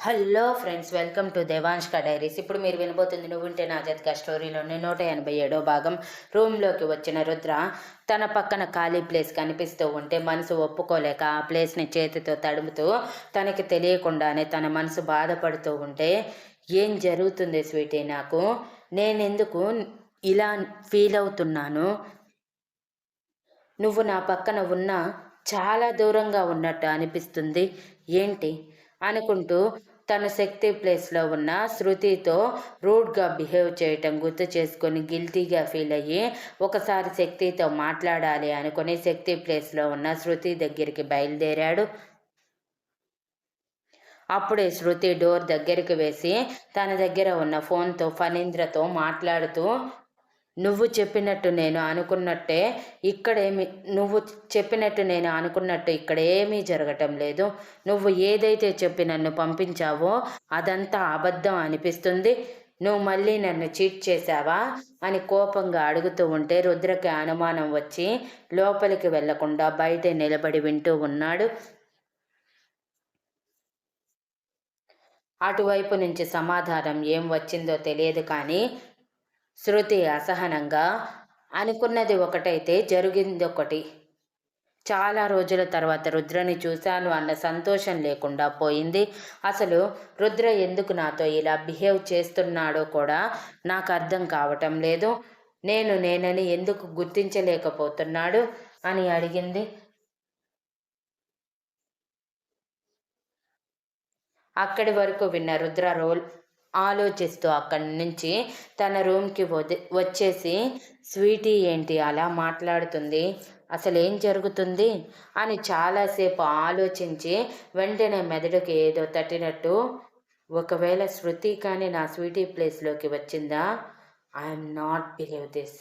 Hello friends welcome to దేవాంష్క diaries. ఇప్పుడు మీరు వినబోతుంది నువ్వుంటే నా జతక స్టోరీలోని నూట ఎనభై ఏడో భాగం. రూమ్లోకి వచ్చిన రుద్ర తన పక్కన ఖాళీ ప్లేస్ కనిపిస్తూ ఉంటే మనసు ఒప్పుకోలేక ఆ ప్లేస్ని చేతితో తడుముతూ తనకి తెలియకుండానే తన మనసు బాధపడుతూ ఉంటే ఏం జరుగుతుంది స్వీటీ నాకు? నేనెందుకు ఇలా ఫీల్ అవుతున్నాను? నువ్వు నా పక్కన ఉన్నా చాలా దూరంగా ఉన్నట్టు అనిపిస్తుంది. ఏంటి? అనుకుంటూ తన శక్తి ప్లేస్లో ఉన్న శృతితో రూడ్గా బిహేవ్ చేయటం గుర్తు చేసుకొని గిల్టీగా ఫీల్ అయ్యి ఒకసారి శక్తితో మాట్లాడాలి అనుకుని శక్తి ప్లేస్లో ఉన్న శృతి దగ్గరికి బయలుదేరాడు. అప్పుడే శృతి డోర్ దగ్గరికి వేసి తన దగ్గర ఉన్న ఫోన్తో ఫణీంద్రతో మాట్లాడుతూ నువ్వు చెప్పినట్టు నేను అనుకున్నట్టే ఇక్కడేమి నువ్వు చెప్పినట్టు నేను అనుకున్నట్టు ఇక్కడ ఏమీ జరగటం లేదు. నువ్వు ఏదైతే చెప్పి నన్ను పంపించావో అదంతా అబద్ధం అనిపిస్తుంది. నువ్వు మళ్ళీ నన్ను చీట్ చేశావా? అని కోపంగా అడుగుతూ ఉంటే రుద్రకి అనుమానం వచ్చి లోపలికి వెళ్ళకుండా బయట నిలబడి వింటూ ఉన్నాడు. అటువైపు నుంచి సమాధానం ఏం వచ్చిందో తెలియదు కానీ శృతి అసహనంగా అనుకున్నది ఒకటైతే జరిగింది ఒకటి చాలా రోజుల తర్వాత రుద్రని చూశాను అన్న సంతోషం లేకుండా పోయింది. అసలు రుద్ర ఎందుకు నాతో ఇలా బిహేవ్ చేస్తున్నాడో కూడా నాకు అర్థం కావటం లేదు. నేను నేనని ఎందుకు గుర్తించలేకపోతున్నాడు అని అడిగింది. అక్కడి వరకు విన్న రుద్ర రోల్ ఆలోచిస్తూ అక్కడి నుంచి తన రూమ్కి వది వచ్చేసి స్వీటీ ఏంటి? అలా మాట్లాడుతుంది. అసలు ఏం జరుగుతుంది? అని చాలాసేపు ఆలోచించి వెంటనే మెదడుకి ఏదో తట్టినట్టు ఒకవేళ శృతి కానీ నా స్వీటీ ప్లేస్లోకి వచ్చిందా? I am not believe this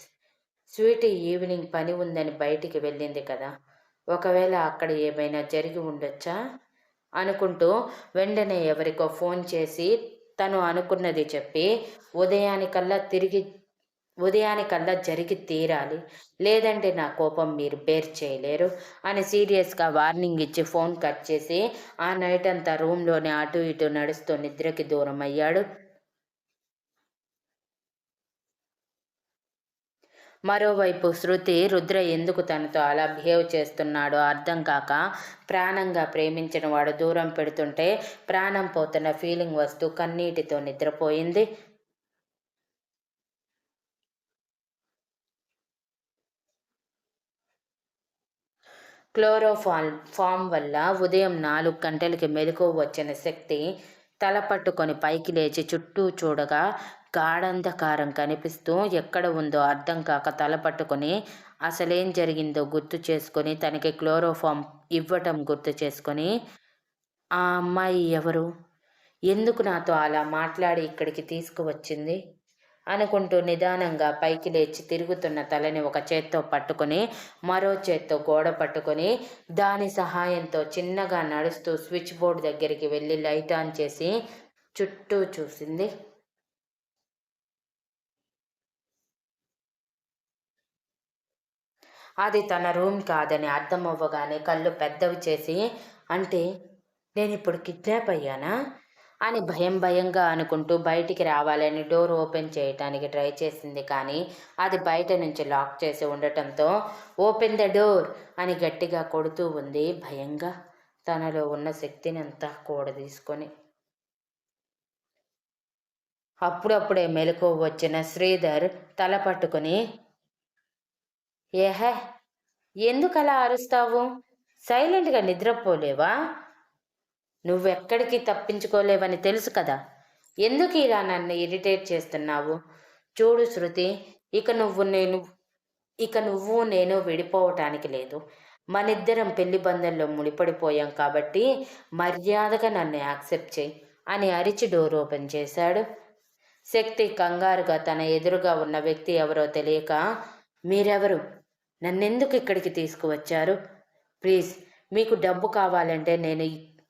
sweety evening పని ఉందని బయటికి వెళ్ళింది కదా. ఒకవేళ అక్కడ ఏమైనా జరిగి ఉండొచ్చా? అనుకుంటూ వెంటనే ఎవరికో ఫోన్ చేసి తను అనుకున్నది చెప్పి ఉదయానికల్లా తిరిగి ఉదయానికల్లా జరిగి తీరాలి. లేదంటే నా కోపం మీరు బేర్ చేయలేరు అని సీరియస్గా వార్నింగ్ ఇచ్చి ఫోన్ కట్ చేసి ఆ నైట్ అంతా రూమ్లోనే అటు ఇటు నడుస్తూ నిద్రకి దూరం అయ్యాడు మరోవైపు శృతి రుద్ర ఎందుకు తనతో అలా బిహేవ్ చేస్తున్నాడో అర్థం కాక ప్రాణంగా ప్రేమించిన వాడు దూరం పెడుతుంటే ప్రాణం పోతున్న ఫీలింగ్ వస్తూ కన్నీటితో నిద్రపోయింది. క్లోరోఫాల్ ఫామ్ వల్ల ఉదయం నాలుగు గంటలకి మెలకు వచ్చిన శక్తి తల పట్టుకొని పైకి లేచి చుట్టూ చూడగా గాఢంధకారం కనిపిస్తూ ఎక్కడ ఉందో అర్థం కాక తల పట్టుకొని అసలేం జరిగిందో గుర్తు చేసుకొని తనకి క్లోరోఫామ్ ఇవ్వటం గుర్తు చేసుకొని ఆ అమ్మాయి ఎవరు? ఎందుకు నాతో అలా మాట్లాడి ఇక్కడికి తీసుకువచ్చింది? అనుకుంటూ నిదానంగా పైకి లేచి తిరుగుతున్న తలని ఒక చేత్తో పట్టుకొని మరో చేత్తో గోడ పట్టుకొని దాని సహాయంతో చిన్నగా నడుస్తూ స్విచ్ బోర్డ్ దగ్గరికి వెళ్ళి లైట్ ఆన్ చేసి చుట్టూ చూసింది. అది తన రూమ్ కాదని అర్థం అవ్వగానే కళ్ళు పెద్దవి చేసి అంటే నేను ఇప్పుడు కిడ్నాప్ అయ్యానా? అని భయం భయంగా అనుకుంటూ బయటికి రావాలని డోర్ ఓపెన్ చేయటానికి ట్రై చేసింది. కానీ అది బయట నుంచి లాక్ చేసి ఉండటంతో ఓపెన్ ద డోర్ అని గట్టిగా కొడుతూ ఉంది భయంగా. తనలో ఉన్న శక్తిని అంతా కూడదీసుకొని. అప్పుడప్పుడే మెలకు వచ్చిన శ్రీధర్ తల పట్టుకుని ఏహే ఎందుకు అలా అరుస్తావు? సైలెంట్గా నిద్రపోలేవా? నువ్వెక్కడికి తప్పించుకోలేవని తెలుసు కదా. ఎందుకు ఇలా నన్ను ఇరిటేట్ చేస్తున్నావు? చూడు శృతి ఇక నువ్వు నేను ఇక నువ్వు నేను విడిపోవటానికి లేదు. మనిద్దరం పెళ్ళి బంధంలో ముడిపడిపోయాం కాబట్టి మర్యాదగా నన్ను యాక్సెప్ట్ చేయి అని అరిచి డోర్ ఓపెన్ చేశాడు. శక్తి కంగారుగా తన ఎదురుగా ఉన్న వ్యక్తి ఎవరో తెలియక మీరెవరు? నన్నెందుకు ఇక్కడికి తీసుకువచ్చారు? ప్లీజ్ మీకు డబ్బు కావాలంటే నేను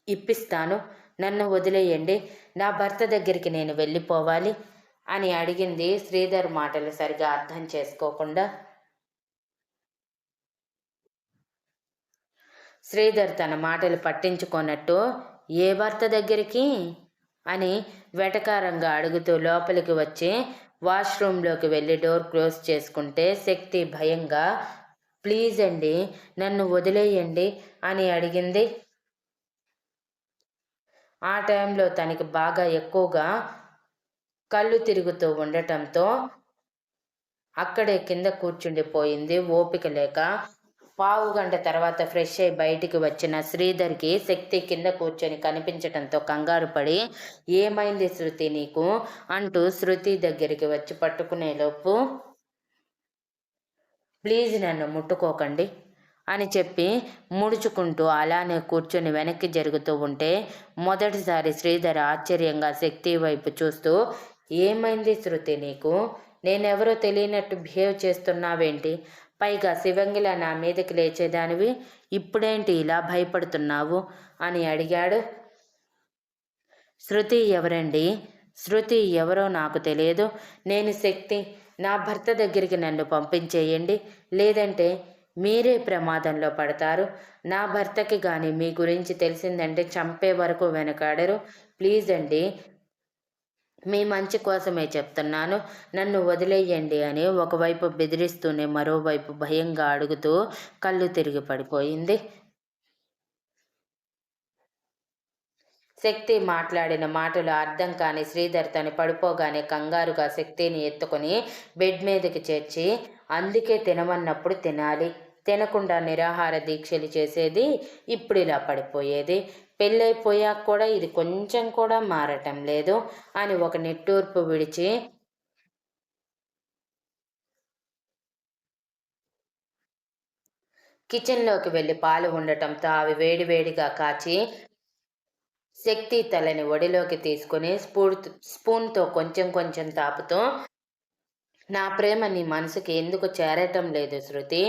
ఇప్పిస్తాను. నన్ను వదిలేయండి. నా భర్త దగ్గరికి నేను వెళ్ళిపోవాలి అని అడిగింది శ్రీధర్ మాటలు సరిగా అర్థం చేసుకోకుండా. శ్రీధర్ తన మాటలు పట్టించుకోనట్టు ఏ భర్త దగ్గరికి? అని వెటకారంగా అడుగుతూ లోపలికి వచ్చి వాష్రూమ్లోకి వెళ్ళి డోర్ క్లోజ్ చేసుకుంటే శక్తి భయంగా ప్లీజ్ అండి నన్ను వదిలేయండి అని అడిగింది. ఆ టైంలో తనకి బాగా ఎక్కువగా కళ్ళు తిరుగుతూ ఉండటంతో అక్కడే కింద కూర్చుండిపోయింది ఓపిక లేక పావు గంట తర్వాత ఫ్రెష్ అయి బయటికి వచ్చిన శ్రీధర్కి శక్తి కింద కూర్చొని కనిపించడంతో కంగారు పడి ఏమైంది శృతి నీకు? అంటూ శృతి దగ్గరికి వచ్చి పట్టుకునేలోపు ప్లీజ్ నన్ను ముట్టుకోకండి అని చెప్పి ముడుచుకుంటూ అలానే కూర్చొని వెనక్కి జరుగుతూ ఉంటే మొదటిసారి శ్రీధర్ ఆశ్చర్యంగా శక్తి వైపు చూస్తూ ఏమైంది శృతి నీకు? నేనెవరో తెలియనట్టు బిహేవ్ చేస్తున్నావేంటి? పైగా శివంగిలా నా మీదకి లేచేదానివి. ఇప్పుడేంటి ఇలా భయపడుతున్నావు? అని అడిగాడు. శృతి ఎవరండి? శృతి ఎవరో నాకు తెలియదు. నేను శక్తి నా భర్త దగ్గరికి నన్ను పంపించేయండి. లేదంటే మీరే ప్రమాదంలో పడతారు. నా భర్తకి కానీ మీ గురించి తెలిసిందంటే చంపే వరకు వెనకాడరు. ప్లీజ్ అండి మీ మంచి కోసమే చెప్తున్నాను. నన్ను వదిలేయండి అని ఒకవైపు బెదిరిస్తూనే మరోవైపు భయంగా అడుగుతూ కళ్ళు తిరిగి పడిపోయింది. శక్తి మాట్లాడిన మాటలు అర్థం కాని శ్రీధర్ తను పడిపోగానే కంగారుగా శక్తిని ఎత్తుకొని బెడ్ మీదకి చేర్చి అందుకే తినమన్నప్పుడు తినాలి. తినకుండా నిరాహార దీక్షలు చేసేది ఇప్పుడు ఇలా పడిపోయేది. పెళ్ళైపోయాక కూడా ఇది కొంచెం కూడా మారటం లేదు అని ఒక నిట్టూర్పు విడిచి కిచెన్లోకి వెళ్ళి పాలు ఉండటంతో అవి వేడివేడిగా కాచి శక్తి తలని ఒడిలోకి తీసుకుని స్పూన్ స్పూన్తో కొంచెం కొంచెం తాపుతూ నా ప్రేమ నీ మనసుకి ఎందుకు చేరటం లేదు శృతి?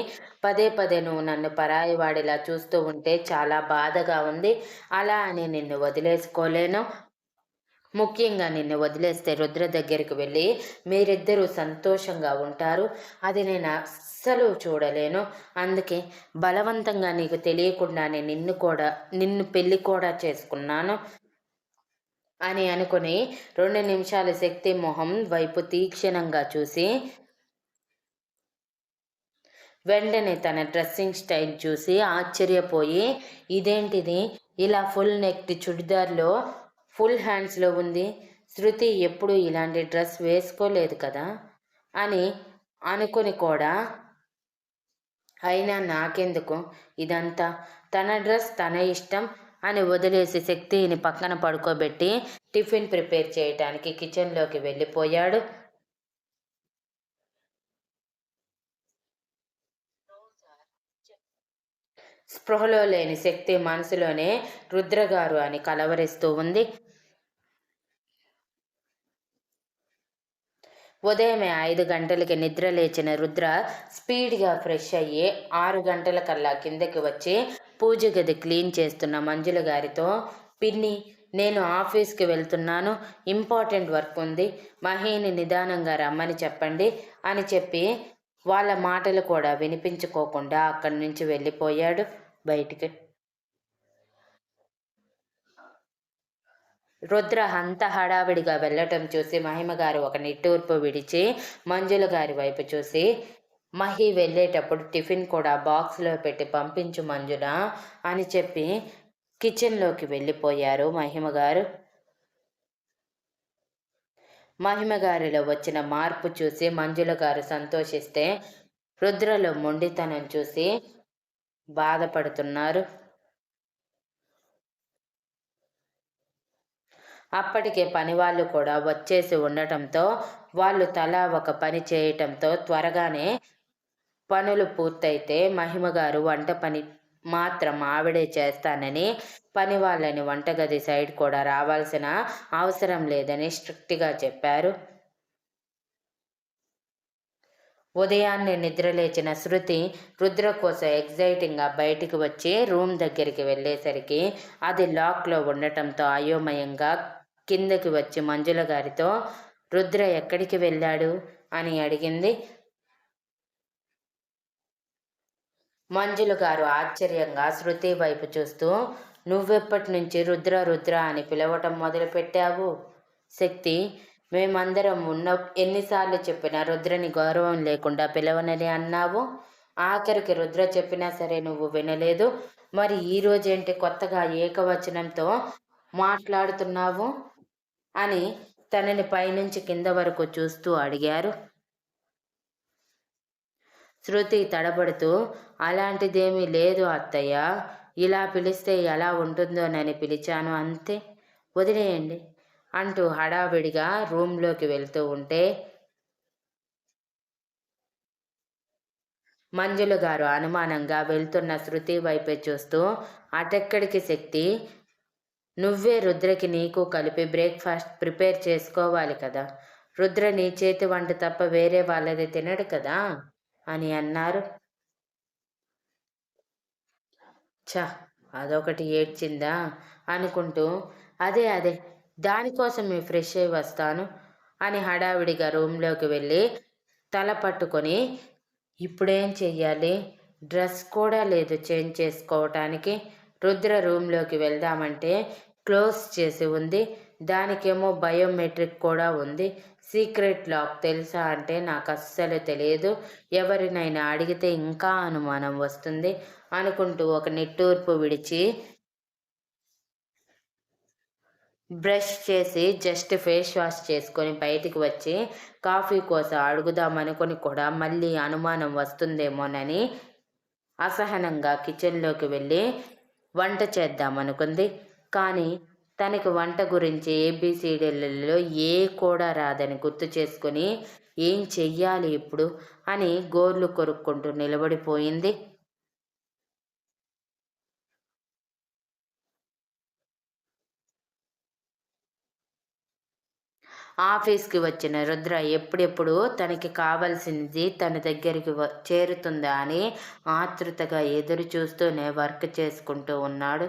పదే పదే నువ్వు నన్ను పరాయి వాడిలా చూస్తూ ఉంటే చాలా బాధగా ఉంది. అలా అని నిన్ను వదిలేసుకోలేను. ముఖ్యంగా నిన్ను వదిలేస్తే రుద్ర దగ్గరికి వెళ్ళి మీరిద్దరూ సంతోషంగా ఉంటారు. అది నేను అస్సలు చూడలేను. అందుకే బలవంతంగా నీకు తెలియకుండానే నిన్ను కూడా నిన్ను పెళ్ళి కూడా చేసుకున్నాను. అని అనుకుని రెండు నిమిషాలు శక్తి మొహం వైపు తీక్షణంగా చూసి వెంటనే తన డ్రెస్సింగ్ స్టైల్ చూసి ఆశ్చర్యపోయి ఇదేంటిది? ఇలా ఫుల్ నెక్ చుడిదార్లో ఫుల్ హ్యాండ్స్లో ఉంది. శృతి ఎప్పుడు ఇలాంటి డ్రెస్ వేసుకోలేదు కదా? అని అనుకుని కూడా అయినా నాకెందుకు? ఇదంతా తన డ్రెస్ తన ఇష్టం. అని వదిలేసి శక్తిని పక్కన పడుకోబెట్టి టిఫిన్ ప్రిపేర్ చేయటానికి కిచెన్లోకి వెళ్ళిపోయాడు. స్పృహలో లేని శక్తి మనసులోనే రుద్రగారు అని కలవరిస్తూ ఉంది. ఉదయమే ఐదు గంటలకి నిద్ర లేచిన రుద్ర స్పీడ్గా ఫ్రెష్ అయ్యి ఆరు గంటల కల్లా కిందకి వచ్చి పూజ గది క్లీన్ చేస్తున్న మంజుల గారితో పిన్ని నేను ఆఫీస్కి వెళ్తున్నాను. ఇంపార్టెంట్ వర్క్ ఉంది. మహిని నిదానంగా రమ్మని చెప్పండి అని చెప్పి వాళ్ళ మాటలు కూడా వినిపించుకోకుండా అక్కడి నుంచి వెళ్ళిపోయాడు బయటికి. రుద్ర అంత హడావిడిగా వెళ్ళటం చూసి మహిమ గారు ఒక నిట్టూర్పు విడిచి మంజుల గారి వైపు చూసి మహి వెళ్ళేటప్పుడు టిఫిన్ కూడా బాక్స్లో పెట్టి పంపించు మంజుల అని చెప్పి కిచెన్లోకి వెళ్ళిపోయారు మహిమ గారు. మహిమ గారిలో వచ్చిన మార్పు చూసి మంజుల గారు సంతోషిస్తే రుద్రలో మొండితనం చూసి బాధపడుతున్నారు. అప్పటికే పని వాళ్ళు కూడా వచ్చేసి ఉండటంతో వాళ్ళు తలా ఒక పని చేయటంతో త్వరగానే పనులు పూర్తయితే మహిమ గారు వంట పని మాత్రం ఆవిడే చేస్తానని పని వాళ్ళని వంటగది సైడ్ కూడా రావాల్సిన అవసరం లేదని స్ట్రిక్ట్గా చెప్పారు. ఉదయాన్నే నిద్రలేచిన శృతి రుద్ర కోసం ఎగ్జైటింగ్గా బయటికి వచ్చి రూమ్ దగ్గరికి వెళ్ళేసరికి అది లాక్లో ఉండటంతో అయోమయంగా కిందకి వచ్చి మంజుల గారితో రుద్ర ఎక్కడికి వెళ్ళాడు? అని అడిగింది. మంజులు గారు ఆశ్చర్యంగా శృతి వైపు చూస్తూ నువ్వెప్పటి నుంచి రుద్ర రుద్ర అని పిలవటం మొదలుపెట్టావు. శక్తి మేమందరం ఉన్న ఎన్నిసార్లు చెప్పినా రుద్రని గౌరవం లేకుండా పిలవనని అన్నావు. ఆఖరికి రుద్ర చెప్పినా సరే నువ్వు వినలేదు. మరి ఈరోజేంటి కొత్తగా ఏకవచనంతో మాట్లాడుతున్నావు? అని తనని పైనుంచి కింద వరకు చూస్తూ అడిగారు. శృతి తడబడుతూ అలాంటిదేమీ లేదు అత్తయ్య. ఇలా పిలిస్తే ఎలా ఉంటుందోనని పిలిచాను అంతే. వదిలేయండి అంటూ హడావిడిగా రూమ్లోకి వెళ్తూ ఉంటే మంజులు గారు అనుమానంగా వెళ్తున్న శృతి వైపే చూస్తూ అటెక్కడికి శక్తి? నువ్వే రుద్రకి నీకు కలిపి బ్రేక్ఫాస్ట్ ప్రిపేర్ చేసుకోవాలి కదా. రుద్ర నీ చేతి వంట తప్ప వేరే వాళ్ళది తినడు కదా. అని అన్నారు. చ అదొకటి ఏడ్చిందా? అనుకుంటూ అదే అదే దానికోసం మీ ఫ్రెష్ అయి వస్తాను అని హడావిడిగా రూమ్లోకి వెళ్ళి తల పట్టుకొని ఇప్పుడేం చెయ్యాలి? డ్రెస్ కూడా లేదు చేంజ్ చేసుకోవటానికి. రుద్ర రూమ్లోకి వెళ్దామంటే క్లోజ్ చేసి ఉంది. దానికేమో బయోమెట్రిక్ కూడా ఉంది. సీక్రెట్ లాక్ తెలుసా అంటే నాకు అస్సలు తెలియదు ఎవరినైనా అడిగితే ఇంకా అనుమానం వస్తుంది అనుకుంటూ ఒక నిట్టూర్పు విడిచి బ్రష్ చేసి జస్ట్ ఫేస్ వాష్ చేసుకొని బయటికి వచ్చి కాఫీ కోసం అడుగుదామనుకొని కూడా మళ్ళీ అనుమానం వస్తుందేమోనని అసహనంగా కిచెన్లోకి వెళ్ళి వంట చేద్దామనుకుంది. కానీ తనకి వంట గురించి ఏబిసిడీలలో ఏ కూడా రాదని గుర్తు చేసుకుని ఏం చెయ్యాలి ఇప్పుడు అని గోర్లు కొరుక్కుంటూ నిలబడిపోయింది. ఆఫీస్కి వచ్చిన రుద్ర ఎప్పుడెప్పుడు తనకి కావాల్సింది తన దగ్గరికి చేరుతుందా అని ఆతృతగా ఎదురు చూస్తూనే వర్క్ చేసుకుంటూ ఉన్నాడు.